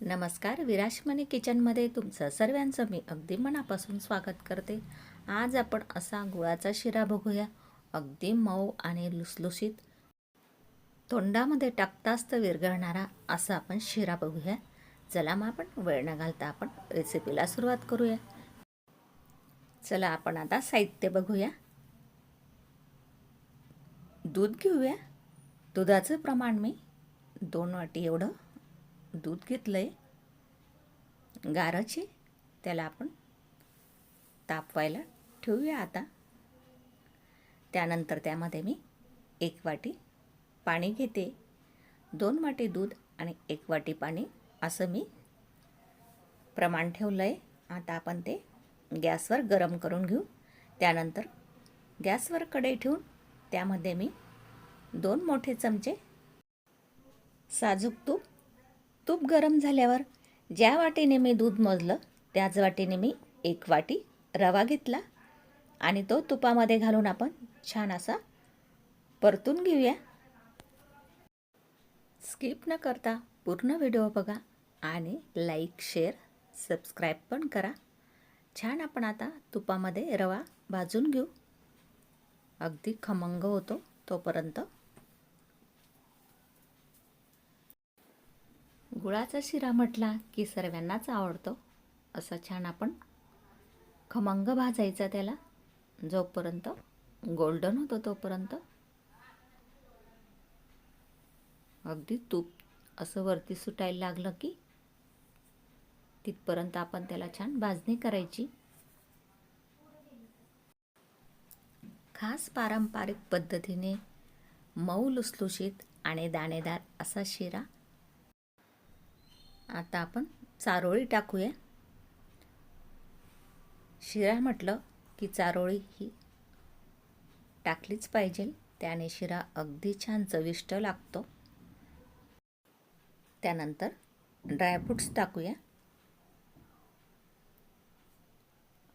नमस्कार विराशमणी किचनमध्ये तुमचं सर्वांचं मी अगदी मनापासून स्वागत करते. आज आपण असा गुळाचा शिरा बघूया. अगदी मऊ आणि लुसलुशीत. तोंडामध्ये टाकताच तर विरघळणारा असा आपण शिरा बघूया. चला मग आपण वेळ न घालता आपण रेसिपीला सुरुवात करूया. चला आपण आता साहित्य बघूया. दूध घेऊया. दुधाचं प्रमाण मी दोन वाटी एवढं. दूध घेतलं आहे गाराचे त्याला आपण तापवायला ठेवूया आता. त्यानंतर त्यामध्ये मी एक वाटी पाणी घेते. दोन वाटी दूध आणि एक वाटी पाणी असं मी प्रमाण ठेवलं आहे आता आपण ते गॅसवर गरम करून घेऊ. त्यानंतर गॅसवर कढई ठेवून त्यामध्ये मी दोन मोठे चमचे साजूक तूप तूप गरम झाल्यावर ज्या वाटीने मी दूध मोजलं त्याच वाटीने मी एक वाटी रवा घेतला आणि तो तुपामध्ये घालून आपण छान असा परतून घेऊया. स्किप न करता पूर्ण व्हिडिओ बघा आणि लाईक शेअर सबस्क्राईब पण करा. छान आपण आता तुपामध्ये रवा भाजून घेऊ. अगदी खमंग होतो तोपर्यंत. गुळाचा शिरा म्हटला की सर्वांनाच आवडतो. असं छान आपण खमंग भाजायचा त्याला. जोपर्यंत गोल्डन होतो तोपर्यंत. अगदी तूप असं वरती सुटायला लागलं की तिथपर्यंत आपण त्याला छान भाजणी करायची. खास पारंपरिक पद्धतीने मऊ लुसलुशीत आणि दाणेदार असा शिरा आता आपण चारोळी टाकूया. शिरा म्हटलं की चारोळी ही टाकलीच पाहिजे. त्याने शिरा अगदी छान चविष्ट लागतो. त्यानंतर ड्रायफ्रूट्स टाकूया.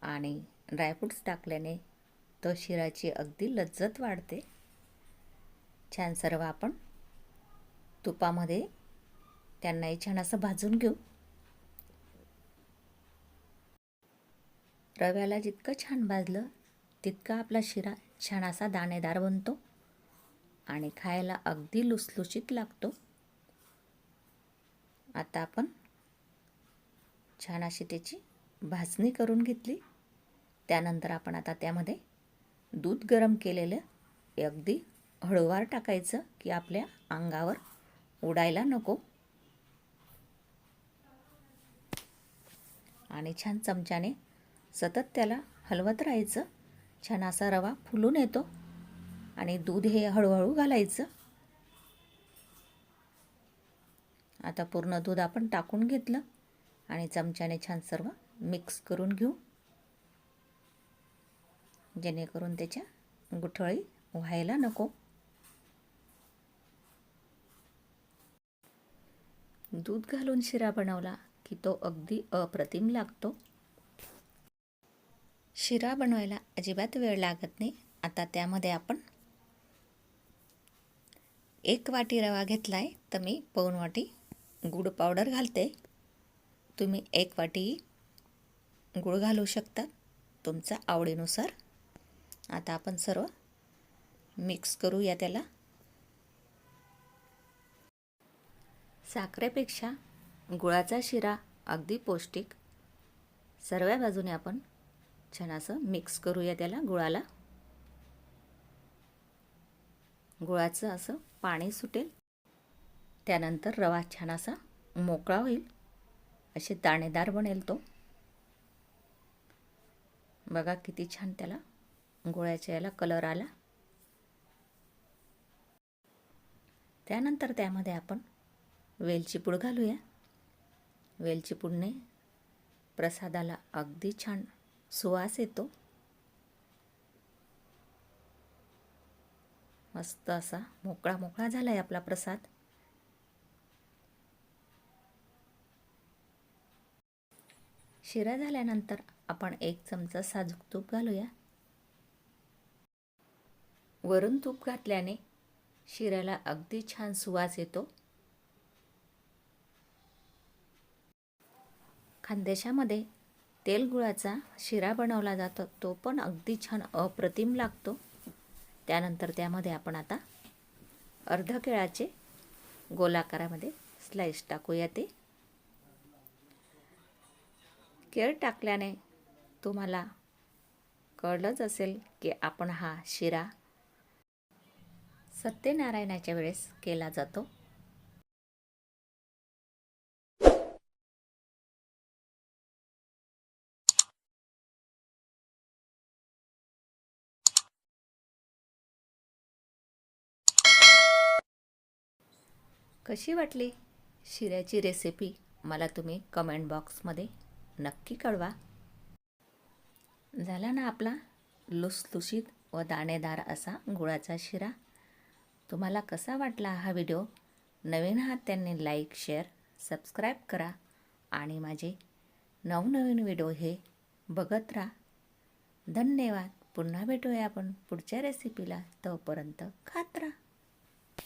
आणि ड्रायफ्रूट्स टाकल्याने तो शिराची अगदी लज्जत वाढते. छान सर्व आपण तुपामध्ये त्यांनाही छान असं भाजून घेऊ. रव्याला जितकं छान भाजलं तितका आपला शिरा छान असा दाणेदार बनतो आणि खायला अगदी लुसलुशीत लागतो. आता आपण छान अशी त्याची भाजणी करून घेतली. त्यानंतर आपण आता त्यामध्ये दूध गरम केलेलं अगदी हळूवार टाकायचं की आपल्या अंगावर उडायला नको. आणि छान चमच्याने सतत त्याला हलवत राहायचं. छान असा रवा फुलून येतो आणि दूध हे हळूहळू घालायचं. आता पूर्ण दूध आपण टाकून घेतलं आणि चमच्याने छान सर्व मिक्स करून घेऊ. जेणेकरून त्याच्या गुठळी व्हायला नको. दूध घालून शिरा बनवला की तो अगदी अप्रतिम लागतो. शिरा बनवायला अजिबात वेळ लागत नाही. आता त्यामध्ये आपण एक वाटी रवा घेतला आहे तर मी पाऊण वाटी गुळ पावडर घालते. तुम्ही एक वाटी गुळ घालू शकता तुमच्या आवडीनुसार. आता आपण सर्व मिक्स करूया त्याला. साखरेपेक्षा गुळाचा शिरा अगदी पौष्टिक. सर्व बाजूने आपण छान असं मिक्स करूया त्याला गुळाला. गुळाचं असं पाणी सुटेल. त्यानंतर रवा छान असा मोकळा होईल. असे दाणेदार बनेल तो. बघा किती छान त्याला गोळ्याच्या याला कलर आला. त्यानंतर त्यामध्ये आपण वेलची पूड घालूया. वेलचीपुडणे प्रसादाला अगदी छान सुवास येतो. मस्त असा मोकळा मोकळा झाला आहे आपला प्रसाद. शिरा झाल्यानंतर आपण एक चमचा साजूक तूप घालूया. वरून तूप घातल्याने शिऱ्याला अगदी छान सुवास येतो. खानदेशामध्ये तेलगुळाचा शिरा बनवला जातो तो पण अगदी छान अप्रतिम लागतो. त्यानंतर त्यामध्ये आपण आता अर्ध केळाचे गोलाकारामध्ये स्लाईस टाकूया ते. केळ टाकल्याने तुम्हाला कळलंच असेल की आपण हा शिरा सत्यनारायणाच्या वेळेस केला जातो. कशी वाटली शिऱ्याची रेसिपी मला तुम्ही कमेंट बॉक्समध्ये नक्की कळवा. झाला ना आपला लुसलुशीत व दाणेदार असा गुळाचा शिरा. तुम्हाला कसा वाटला हा व्हिडिओ नवीन आहात त्यांनी लाईक शेअर सबस्क्राईब करा आणि माझे नवनवीन व्हिडिओ हे बघत राहा. धन्यवाद. पुन्हा भेटूया आपण पुढच्या रेसिपीला तोपर्यंत खात राहा.